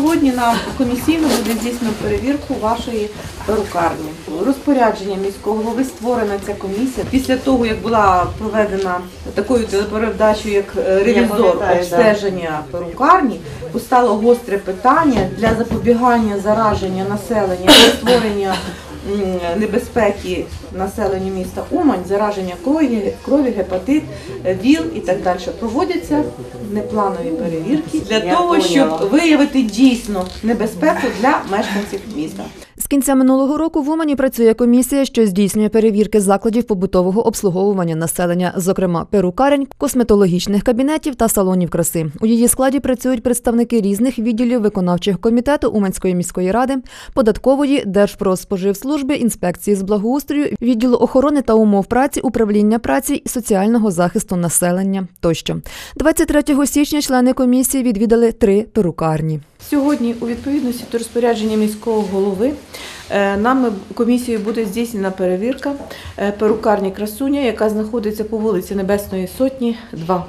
сьогодні на комісійно буде здійснено перевірку вашої перукарні. Розпорядження міського голови створена ця комісія. Після того, як була проведена такою телепередачею, як е, ревізор обстеження перукарні, постало гостре питання для запобігання зараження населення та створення небезпеки населенню міста Умань, зараження крові, крові, гепатит, е, ВІЛ і так далі. Проводяться непланові перевірки для того, щоб виявити дійсно небезпеку для мешканців міста. З кінця минулого року в Умані працює комісія, що здійснює перевірки закладів побутового обслуговування населення, зокрема перукарень, косметологічних кабінетів та салонів краси. У її складі працюють представники різних відділів виконавчих комітету Уманської міської ради, податкової, Держпродспоживслужби, інспекції з благоустрою, відділу охорони та умов праці, управління праці і соціального захисту населення тощо. 23 січня члени комісії відвідали три перукарні. Сьогодні, у відповідності до розпорядження міського голови, нами комісією буде здійснена перевірка е, перукарні красуня, яка знаходиться по вулиці Небесної Сотні, 2.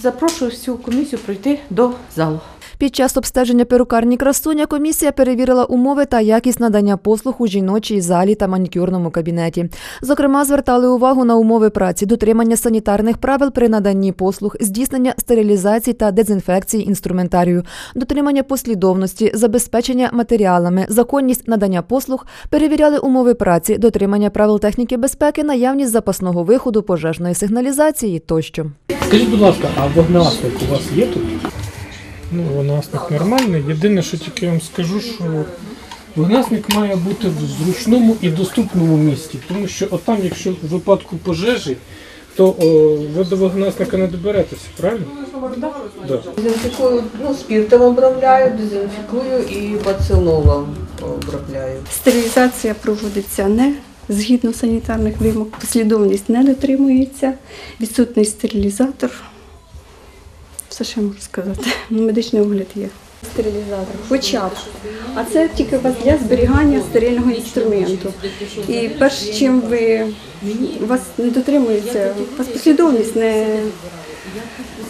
Запрошую всю комісію пройти до залу. Під час обстеження перукарні красуня комісія перевірила умови та якість надання послуг у жіночій залі та манікюрному кабінеті. Зокрема, звертали увагу на умови праці, дотримання санітарних правил при наданні послуг, здійснення стерилізації та дезінфекції інструментарію, дотримання послідовності, забезпечення матеріалами, законність надання послуг, перевіряли умови праці, дотримання правил техніки безпеки, наявність запасного виходу, пожежної сигналізації тощо. Скажіть, будь ласка, а вогнегасник у вас є тут? Ну, вогнегасник нормальний. Єдине, що тільки я вам скажу, що вогнегасник має бути в зручному і доступному місці. Тому що отам, якщо в випадку пожежі, то о, ви до вогнегасника не доберетеся, правильно? Да. Дезінфікую, ну, спіртом обробляю, дезінфікую і бацилолом обробляю. Стерилізація проводиться не згідно санітарних вимог, послідовність не дотримується, відсутний стерилізатор. Все, що я можу сказати. Ну, Медичний огляд є. Стерилізатор. Хоча б. А це тільки для зберігання стерильного інструменту. І перш чим ви вас не дотримується, у вас послідовність не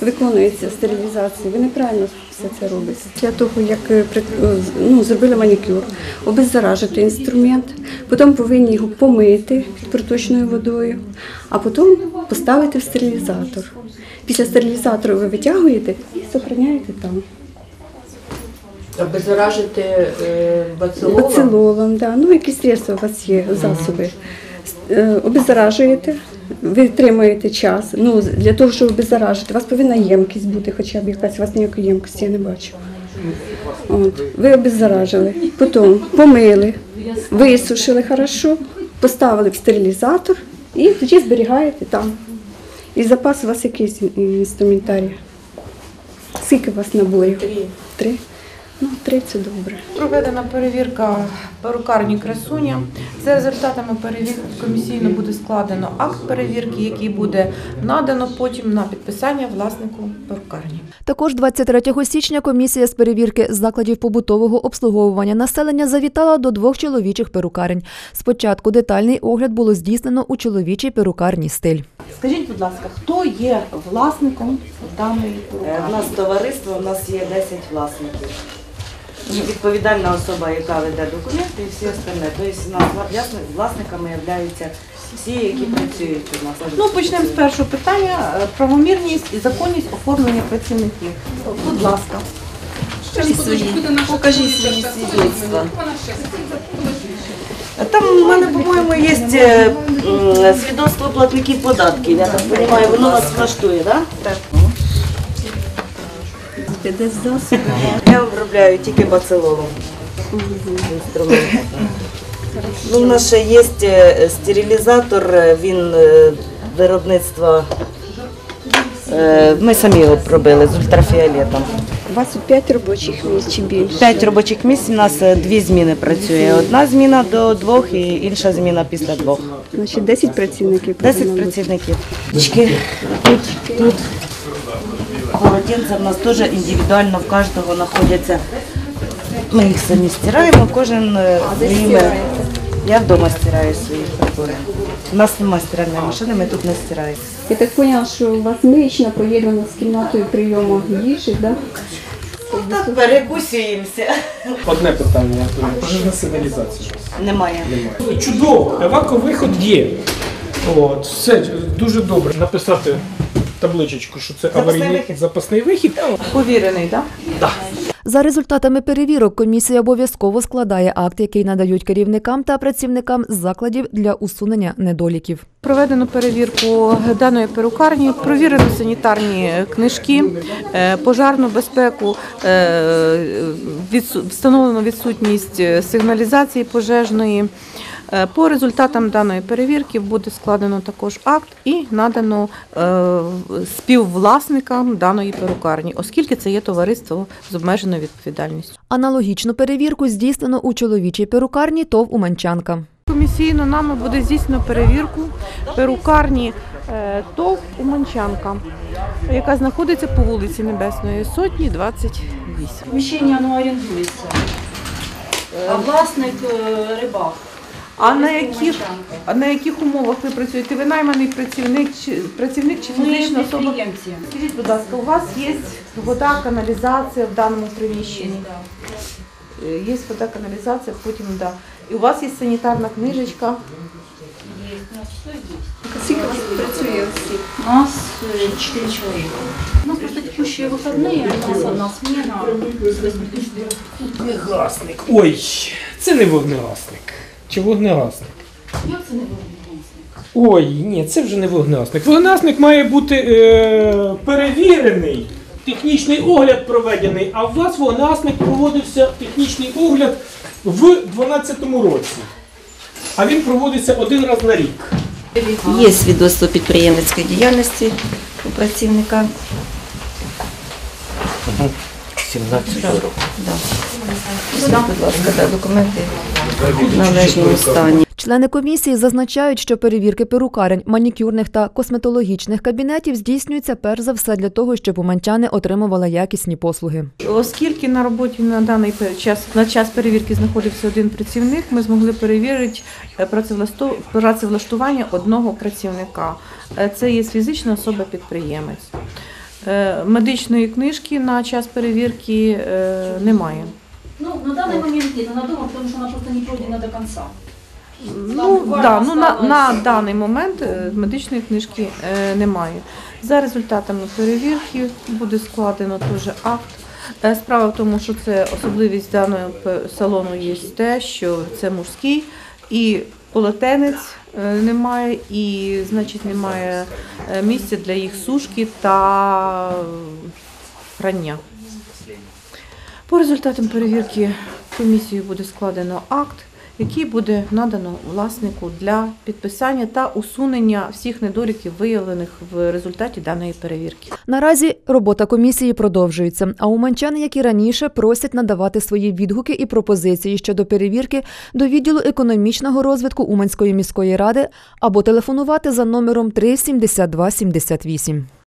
виконується стерилізація. Ви неправильно все це робите. Для того, як е, е, ну, зробили манікюр, обеззаражити інструмент, потім повинні його помити під проточною водою, а потім поставити в стерилізатор. Після стерилізатору ви витягуєте і зберігаєте там. Обеззаражити е, бацилолом. Бацилолом, да. ну якісь средства у вас є, засоби. Е, Обеззаражуєте, ви тримаєте час. Ну, для того, щоб обеззаражити, у вас повинна ємкість бути, хоча б якась, у вас ніякої ємкості я не бачу. От. Ви обеззаражили, потім помили, висушили хорошо, поставили в стерилізатор і тоді зберігаєте там. І запас у вас якийсь інструментарій. Скільки у вас наборів? Три. Три? Ну, три це добре. Проведена перевірка перукарні красуня. За результатами перевірки комісійно буде складено акт перевірки, який буде надано потім на підписання власнику перукарні. Також 23 січня комісія з перевірки закладів побутового обслуговування населення завітала до двох чоловічих перукарень. Спочатку детальний огляд було здійснено у чоловічій перукарні стиль. Скажіть, будь ласка, хто є власником даної Е, У нас товариство, у нас є 10 власників. Відповідальна особа, яка веде документи і всі остальне. Тобто у власниками являються всі, які працюють у нас. Ну, почнемо з першого питання: Е, правомірність і законність оформлення працівників. Будь ласка. Покажіть свої, свідоцтва. Там у мене, по-моєму, є е, свідоцтво платників податків. Я так розумію, воно вас влаштує, так? Так. Я обробляю тільки бацилолом. Інструмент. Ну, у нас ще є е, стерилізатор, е, він е, виробництва. Ми самі його пробили з ультрафіолетом. У вас тут п'ять робочих місць чи більше? П'ять робочих місць у нас дві зміни працює. Одна зміна до двох і інша зміна після двох. Значить, 10 працівників. Десять повинно бути. працівників. Тут, тут. Полотенця в нас теж індивідуально в кожного знаходяться. Ми їх самі стираємо, кожен своїми. Я вдома стираю свої прибори. У нас немає стиральної машини, ми тут не стираємо. Я так поняла, що у вас миючна поєднана з кімнатою прийому їжі, да? Так, перекусюємося. Одне питання. Пожежна сигналізація. Немає. немає. Чудово, еваковиход є. От, все дуже добре. Написати табличечку, що це Запасний аварійний вихід. запасний вихід. Повірений, так? За результатами перевірок комісія обов'язково складає акт, який надають керівникам та працівникам закладів для усунення недоліків. Проведено перевірку даної перукарні, провірено санітарні книжки, е, пожарну безпеку, е, встановлено відсутність сигналізації пожежної. Е, По результатам даної перевірки буде складено також акт і надано е, співвласникам даної перукарні, оскільки це є товариство з обмеженою відповідальністю. Аналогічну перевірку здійснено у чоловічій перукарні ТОВ Уманчанка. Комісійно нами буде здійснено перевірку перукарні е, ТОВ Уманчанка, яка знаходиться по вулиці Небесної Сотні, 28. Поміщення воно орендується. А власник рибак. А на яких, а на яких умовах ви працюєте? Ви найманий працівник чи працівник чи фізична особа? Скажіть, будь ласка, у вас є вода, каналізація в даному приміщенні? Е, Є вода, каналізація, потім да. І у вас є санітарна книжечка. Скільки працює осіб? У нас е, чотири чоловіка. У нас просто текущі вихідні, у нас одна сміна. Вогнегасник. Ой, це не вогнегасник. Чи вогнегасник? Як це не виглядає? Ой, ні, це вже не вогнегасник. Вогнегасник має бути е, перевірений, технічний огляд проведений, а у вас вогнегасник проводився технічний огляд в 2012 році. А він проводиться один раз на рік. Є свідоцтво підприємницької діяльності у працівника. 17 року. Да. Візьміть, будь ласка, документи в належному стані. Члени комісії зазначають, що перевірки перукарень, манікюрних та косметологічних кабінетів здійснюються перш за все для того, щоб уманчани отримували якісні послуги. Оскільки на роботі на даний пер- час на час перевірки знаходився один працівник, ми змогли перевірити е, працевлаштування одного працівника. Е, Це є фізична особа-підприємець. Е, Медичної книжки на час перевірки немає. На даний момент нет, она дома, потому что она просто не пройдена до конца. Ну, да, ну на, на даний момент е, медичної книжки е, немає. За результатами перевірки буде складено теж акт. Е, Справа в тому, що це особливість даного п- салону є те, що це мужський і полотенець е, немає, і значить немає е, місця для їх сушки та е, прання. По результатам перевірки комісією буде складено акт, який буде надано власнику для підписання та усунення всіх недоліків, виявлених в результаті даної перевірки. Наразі робота комісії продовжується. А уманчани, як і раніше, просять надавати свої відгуки і пропозиції щодо перевірки до відділу економічного розвитку Уманської міської ради або телефонувати за номером 37278.